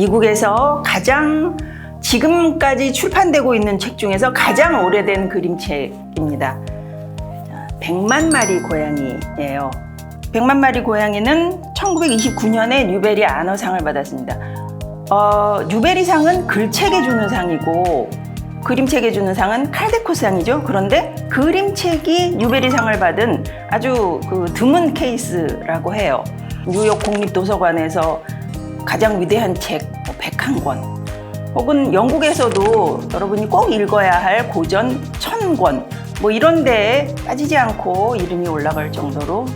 미국에서 가장 지금까지 출판되고 있는 책 중에서 가장 오래된 그림책입니다. 자, 100만 마리 고양이예요. 100만 마리 고양이는 1929년에 뉴베리 아너상을 받았습니다. 어, 뉴베리상은 글책에 주는 상이고 그림책에 주는 상은 칼데코상이죠. 그런데 그림책이 뉴베리상을 받은 아주 그 드문 케이스라고 해요. 뉴욕 국립도서관에서 가장 위대한 책 101권 혹은 영국에서도 여러분이 꼭 읽어야 할 고전 1000권 뭐 이런 데에 빠지지 않고 이름이 올라갈 정도로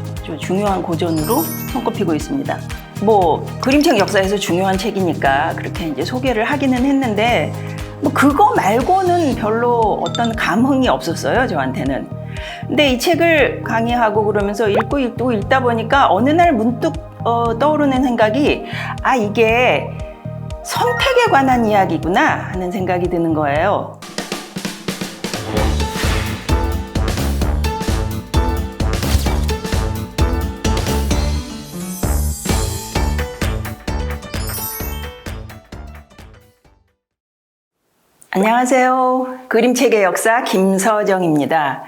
중요한 고전으로 손꼽히고 있습니다. 뭐 그림책 역사에서 중요한 책이니까 그렇게 이제 소개를 하기는 했는데 뭐 그거 말고는 별로 어떤 감흥이 없었어요 저한테는. 근데 이 책을 강의하고 그러면서 읽고 읽고 읽다 보니까 어느 날 문득 어, 떠오르는 생각이 아 이게 선택에 관한 이야기구나 하는 생각이 드는 거예요. 안녕하세요. 그림책의 역사 김서정입니다.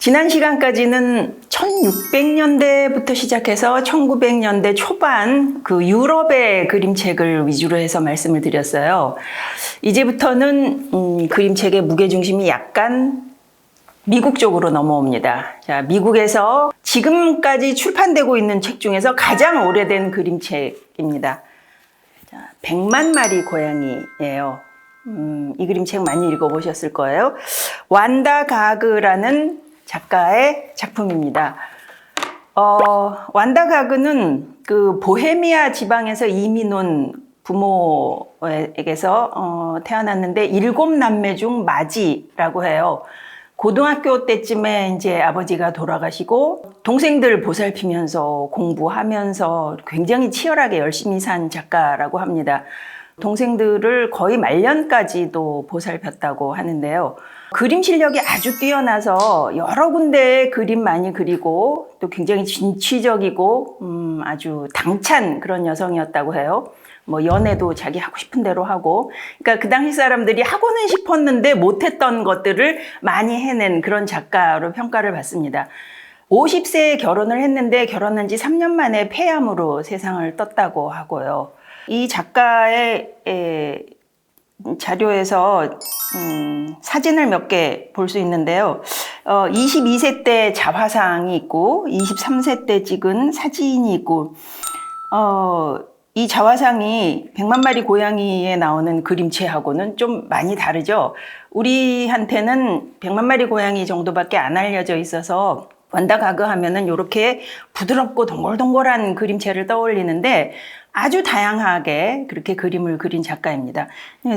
지난 시간까지는 1600년대부터 시작해서 1900년대 초반 그 유럽의 그림책을 위주로 해서 말씀을 드렸어요. 이제부터는 음, 그림책의 무게중심이 약간 미국 쪽으로 넘어옵니다. 자, 미국에서 지금까지 출판되고 있는 책 중에서 가장 오래된 그림책입니다. 자, 100만 마리 고양이예요. 음, 이 그림 책 많이 읽어보셨을 거예요. 완다 가그라는 작가의 작품입니다. 어, 완다 가그는 그 보헤미아 지방에서 이민 온 부모에게서 어, 태어났는데 일곱 남매 중 마지라고 해요. 고등학교 때쯤에 이제 아버지가 돌아가시고 동생들 보살피면서 공부하면서 굉장히 치열하게 열심히 산 작가라고 합니다. 동생들을 거의 말년까지도 보살폈다고 하는데요. 그림 실력이 아주 뛰어나서 여러 군데 그림 많이 그리고 또 굉장히 진취적이고 음, 아주 당찬 그런 여성이었다고 해요. 뭐 연애도 자기 하고 싶은 대로 하고 그러니까 그 당시 사람들이 하고는 싶었는데 못했던 것들을 많이 해낸 그런 작가로 평가를 받습니다. 50세에 결혼을 했는데 결혼한 지 3년 만에 폐암으로 세상을 떴다고 하고요. 이 작가의 에, 자료에서 음, 사진을 몇 개 볼 수 있는데요. 어, 22세 때 자화상이 있고 23세 때 찍은 사진이 있고 어, 이 자화상이 100만 마리 고양이에 나오는 그림체하고는 좀 많이 다르죠. 우리한테는 100만 마리 고양이 정도밖에 안 알려져 있어서 완다 가그 하면은 이렇게 부드럽고 동글동글한 그림체를 떠올리는데 아주 다양하게 그렇게 그림을 그린 작가입니다.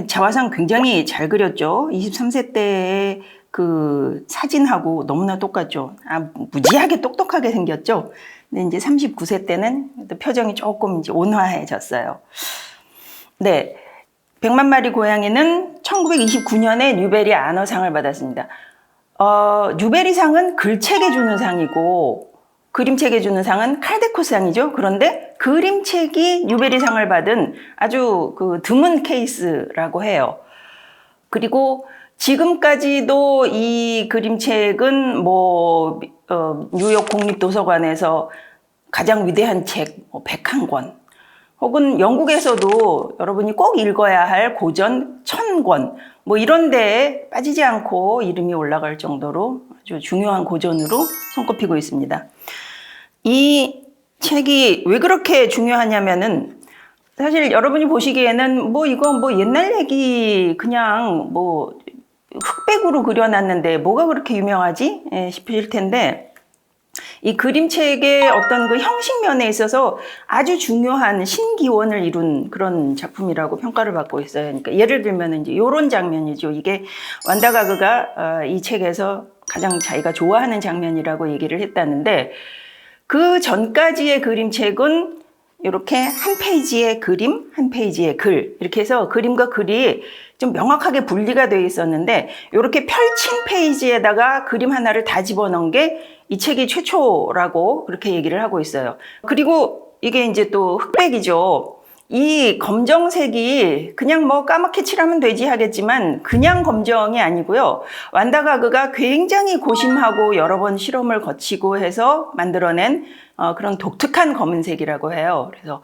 자화상 굉장히 잘 그렸죠. 23세 때의 그 사진하고 너무나 똑같죠. 아, 무지하게 똑똑하게 생겼죠. 근데 이제 39세 때는 표정이 조금 이제 온화해졌어요. 네. 100만 마리 고양이는 1929년에 뉴베리 아너상을 받았습니다. 어, 뉴베리상은 글책에 주는 상이고 그림책에 주는 상은 칼데코상이죠. 그런데 그림책이 뉴베리상을 받은 아주 그 드문 케이스라고 해요. 그리고 지금까지도 이 그림책은 뭐 어, 뉴욕 국립도서관에서 가장 위대한 책 101권 혹은 영국에서도 여러분이 꼭 읽어야 할 고전 1000권 뭐 이런 데에 빠지지 않고 이름이 올라갈 정도로 아주 중요한 고전으로 손꼽히고 있습니다. 이 책이 왜 그렇게 중요하냐면은 사실 여러분이 보시기에는 뭐 이거 뭐 옛날 얘기 그냥 뭐 흑백으로 그려놨는데 뭐가 그렇게 유명하지 예, 싶으실 텐데 이 그림책의 어떤 그 형식면에 있어서 아주 중요한 신기원을 이룬 그런 작품이라고 평가를 받고 있어요. 그러니까 예를 들면 이제 이런 장면이죠. 이게 완다가그가 어, 이 책에서 가장 자기가 좋아하는 장면이라고 얘기를 했다는데 그 전까지의 그림책은 이렇게 한 페이지의 그림, 한 페이지의 글 이렇게 해서 그림과 글이 좀 명확하게 분리가 되어 있었는데 이렇게 펼친 페이지에다가 그림 하나를 다 집어넣은 게 이 책이 최초라고 그렇게 얘기를 하고 있어요. 그리고 이게 이제 또 흑백이죠. 이 검정색이 그냥 뭐 까맣게 칠하면 되지 하겠지만 그냥 검정이 아니고요. 완다가그가 굉장히 고심하고 여러 번 실험을 거치고 해서 만들어낸 어, 그런 독특한 검은색이라고 해요. 그래서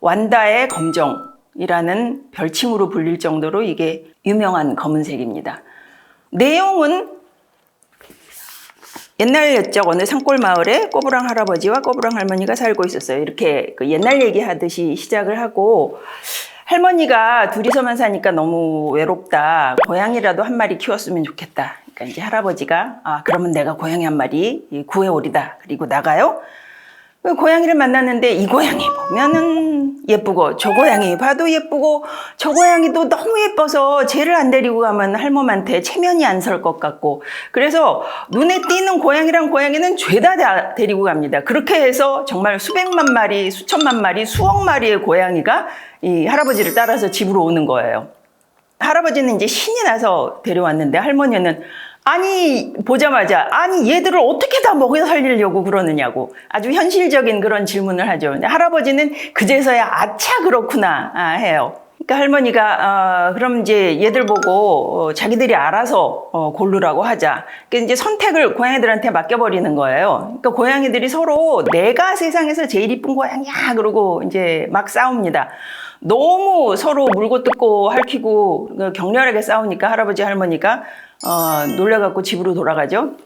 완다의 검정이라는 별칭으로 불릴 정도로 이게 유명한 검은색입니다. 내용은 옛날 옛적 어느 산골 마을에 꼬부랑 할아버지와 꼬부랑 할머니가 살고 있었어요. 이렇게 그 옛날 얘기하듯이 시작을 하고 할머니가 둘이서만 사니까 너무 외롭다. 고양이라도 한 마리 키웠으면 좋겠다. 그러니까 이제 할아버지가 아 그러면 내가 고양이 한 마리 구해오리다. 그리고 나가요. 그 고양이를 만났는데 이 고양이 보면은 예쁘고 저 고양이 봐도 예쁘고 저 고양이도 너무 예뻐서 쟤를 안 데리고 가면 할멈한테 체면이 안 설 것 같고 그래서 눈에 띄는 고양이랑 고양이는 죄다 다 데리고 갑니다. 그렇게 해서 정말 수백만 마리, 수천만 마리, 수억 마리의 고양이가 이 할아버지를 따라서 집으로 오는 거예요. 할아버지는 이제 신이 나서 데려왔는데 할머니는 아니 보자마자 아니 얘들을 어떻게 다 먹여 살리려고 그러느냐고 아주 현실적인 그런 질문을 하죠. 근데 할아버지는 그제서야 아차 그렇구나 아, 해요. 그러니까 할머니가 어, 그럼 이제 얘들 보고 어, 자기들이 알아서 어, 고르라고 하자. 그러니까 이제 선택을 고양이들한테 맡겨버리는 거예요. 그러니까 고양이들이 서로 내가 세상에서 제일 이쁜 고양이야 그러고 이제 막 싸웁니다. 너무 서로 물고 뜯고 핥히고 그 격렬하게 싸우니까 할아버지 할머니가 어, 놀래갖고 집으로 돌아가죠.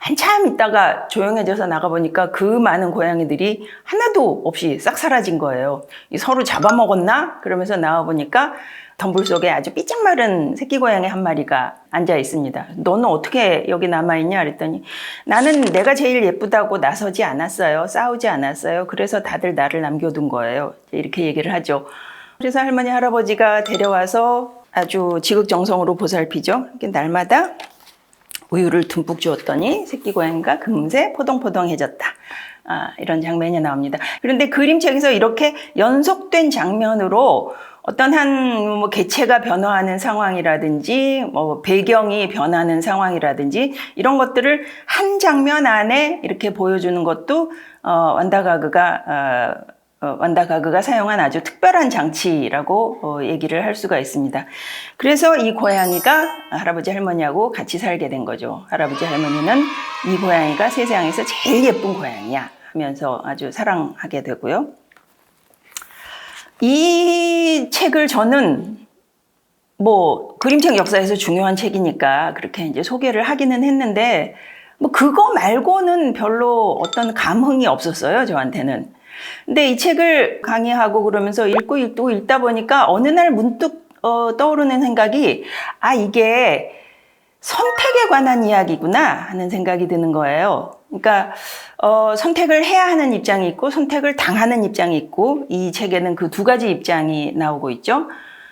한참 있다가 조용해져서 나가보니까 그 많은 고양이들이 하나도 없이 싹 사라진 거예요. 이 서로 잡아먹었나? 그러면서 나와보니까 덤불 속에 아주 삐쩍 마른 새끼 고양이 한 마리가 앉아 있습니다. 너는 어떻게 여기 남아있냐? 그랬더니 나는 내가 제일 예쁘다고 나서지 않았어요. 싸우지 않았어요. 그래서 다들 나를 남겨둔 거예요. 이렇게 얘기를 하죠. 그래서 할머니, 할아버지가 데려와서 아주 지극정성으로 보살피죠. 날마다 우유를 듬뿍 주었더니 새끼 고양이가 금세 포동포동해졌다. 아, 이런 장면이 나옵니다. 그런데 그림책에서 이렇게 연속된 장면으로 어떤 한뭐 개체가 변화하는 상황이라든지 뭐 배경이 변하는 상황이라든지 이런 것들을 한 장면 안에 이렇게 보여주는 것도 어, 완다가그가 어, 어, 완다 가그가 사용한 아주 특별한 장치라고 어, 얘기를 할 수가 있습니다. 그래서 이 고양이가 할아버지 할머니하고 같이 살게 된 거죠. 할아버지 할머니는 이 고양이가 세상에서 제일 예쁜 고양이야 하면서 아주 사랑하게 되고요. 이 책을 저는 뭐 그림책 역사에서 중요한 책이니까 그렇게 이제 소개를 하기는 했는데 뭐 그거 말고는 별로 어떤 감흥이 없었어요 저한테는. 근데 이 책을 강의하고 그러면서 읽고 읽고 읽다 보니까 어느 날 문득 어, 떠오르는 생각이 아 이게 선택에 관한 이야기구나 하는 생각이 드는 거예요. 그러니까 어, 선택을 해야 하는 입장이 있고 선택을 당하는 입장이 있고 이 책에는 그 두 가지 입장이 나오고 있죠.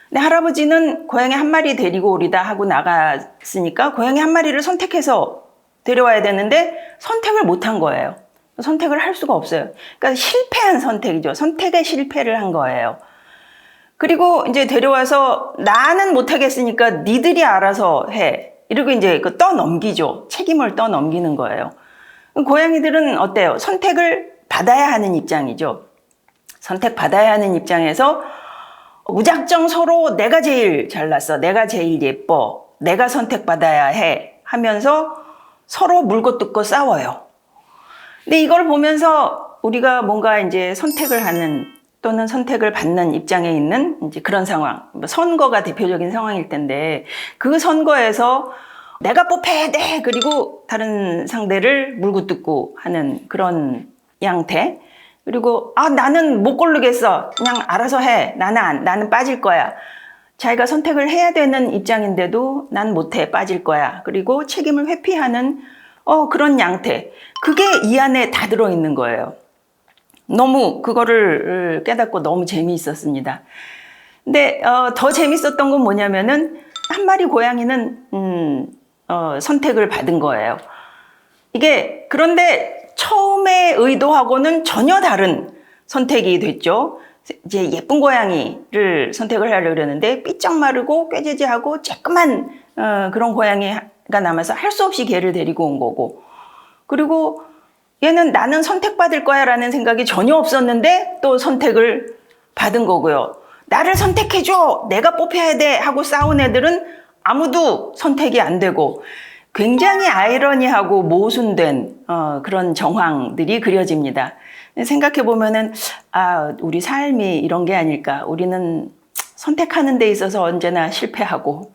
근데 할아버지는 고양이 한 마리 데리고 오리다 하고 나갔으니까 고양이 한 마리를 선택해서 데려와야 되는데 선택을 못한 거예요. 선택을 할 수가 없어요. 그러니까 실패한 선택이죠. 선택에 실패를 한 거예요. 그리고 이제 데려와서 나는 못하겠으니까 니들이 알아서 해. 이러고 이제 그 떠넘기죠. 책임을 떠넘기는 거예요. 고양이들은 어때요? 선택을 받아야 하는 입장이죠. 선택 받아야 하는 입장에서 무작정 서로 내가 제일 잘났어. 내가 제일 예뻐. 내가 선택받아야 해. 하면서 서로 물고 뜯고 싸워요. 근데 이걸 보면서 우리가 뭔가 이제 선택을 하는 또는 선택을 받는 입장에 있는 이제 그런 상황, 뭐 선거가 대표적인 상황일 텐데 그 선거에서 내가 뽑혀야 돼! 그리고 다른 상대를 물고 뜯고 하는 그런 양태. 그리고 아 나는 못 고르겠어. 그냥 알아서 해. 나는 안, 나는 빠질 거야. 자기가 선택을 해야 되는 입장인데도 난 못해. 빠질 거야. 그리고 책임을 회피하는 어, 그런 양태. 그게 이 안에 다 들어있는 거예요. 너무 그거를 깨닫고 너무 재미있었습니다. 근데 어, 더 재밌었던 건 뭐냐면은 한 마리 고양이는 음, 어, 선택을 받은 거예요. 이게 그런데 처음에 의도하고는 전혀 다른 선택이 됐죠. 이제 예쁜 고양이를 선택을 하려고 그러는데 삐쩍 마르고 꾀재재하고 쬐끄만 어, 그런 고양이 가 남아서 할 수 없이 걔를 데리고 온 거고 그리고 얘는 나는 선택받을 거야 라는 생각이 전혀 없었는데 또 선택을 받은 거고요. 나를 선택해줘! 내가 뽑혀야 돼! 하고 싸운 애들은 아무도 선택이 안 되고 굉장히 아이러니하고 모순된 어, 그런 정황들이 그려집니다. 생각해 보면은 아 우리 삶이 이런 게 아닐까. 우리는 선택하는 데 있어서 언제나 실패하고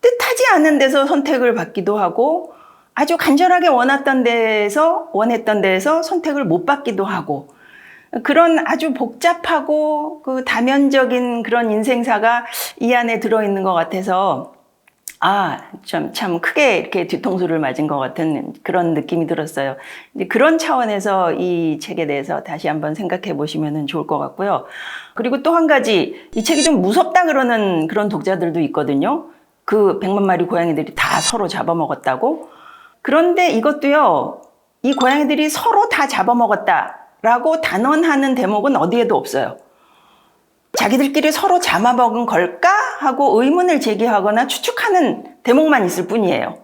뜻하지 않은 데서 선택을 받기도 하고 아주 간절하게 원했던 데에서 원했던 데에서 선택을 못 받기도 하고 그런 아주 복잡하고 그 다면적인 그런 인생사가 이 안에 들어 있는 것 같아서 아, 참, 참 크게 이렇게 뒤통수를 맞은 것 같은 그런 느낌이 들었어요. 그런 차원에서 이 책에 대해서 다시 한번 생각해 보시면 좋을 것 같고요. 그리고 또 한 가지, 이 책이 좀 무섭다 그러는 그런 독자들도 있거든요. 그 백만 마리 고양이들이 다 서로 잡아먹었다고. 그런데 이것도요, 이 고양이들이 서로 다 잡아먹었다라고 단언하는 대목은 어디에도 없어요. 자기들끼리 서로 잡아먹은 걸까? 하고 의문을 제기하거나 추측하는 대목만 있을 뿐이에요.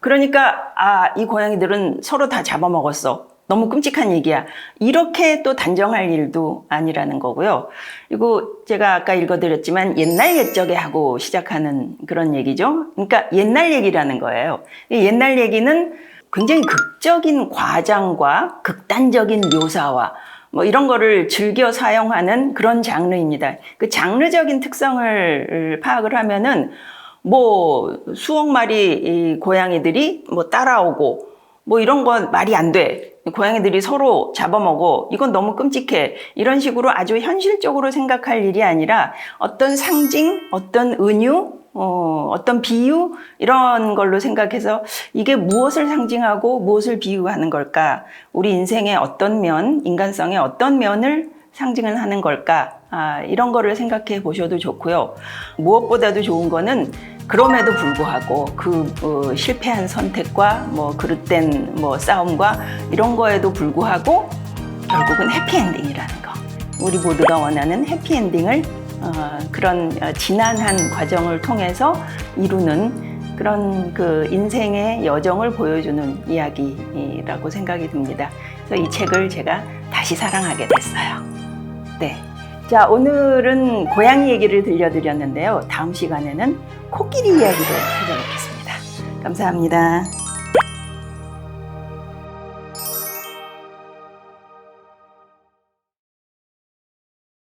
그러니까, 아, 이 고양이들은 서로 다 잡아먹었어. 너무 끔찍한 얘기야. 이렇게 또 단정할 일도 아니라는 거고요. 그리고 제가 아까 읽어드렸지만 옛날 옛적에 하고 시작하는 그런 얘기죠. 그러니까 옛날 얘기라는 거예요. 이 옛날 얘기는 굉장히 극적인 과장과 극단적인 묘사와 뭐 이런 거를 즐겨 사용하는 그런 장르입니다. 그 장르적인 특성을 파악을 하면은 뭐 수억 마리 이 고양이들이 뭐 따라오고 뭐 이런 건 말이 안 돼. 고양이들이 서로 잡아먹어. 이건 너무 끔찍해. 이런 식으로 아주 현실적으로 생각할 일이 아니라 어떤 상징, 어떤 은유, 어, 어떤 비유 이런 걸로 생각해서 이게 무엇을 상징하고 무엇을 비유하는 걸까? 우리 인생의 어떤 면, 인간성의 어떤 면을 상징을 하는 걸까? 아, 이런 거를 생각해 보셔도 좋고요. 무엇보다도 좋은 거는 그럼에도 불구하고 그 어, 실패한 선택과 뭐 그릇된 뭐 싸움과 이런 거에도 불구하고 결국은 해피엔딩이라는 거. 우리 모두가 원하는 해피엔딩을 어, 그런 어, 지난한 과정을 통해서 이루는 그런 그 인생의 여정을 보여주는 이야기라고 생각이 듭니다. 그래서 이 책을 제가 다시 사랑하게 됐어요. 네. 자, 오늘은 고양이 얘기를 들려드렸는데요. 다음 시간에는 코끼리 이야기를 찾아뵙겠습니다. 감사합니다.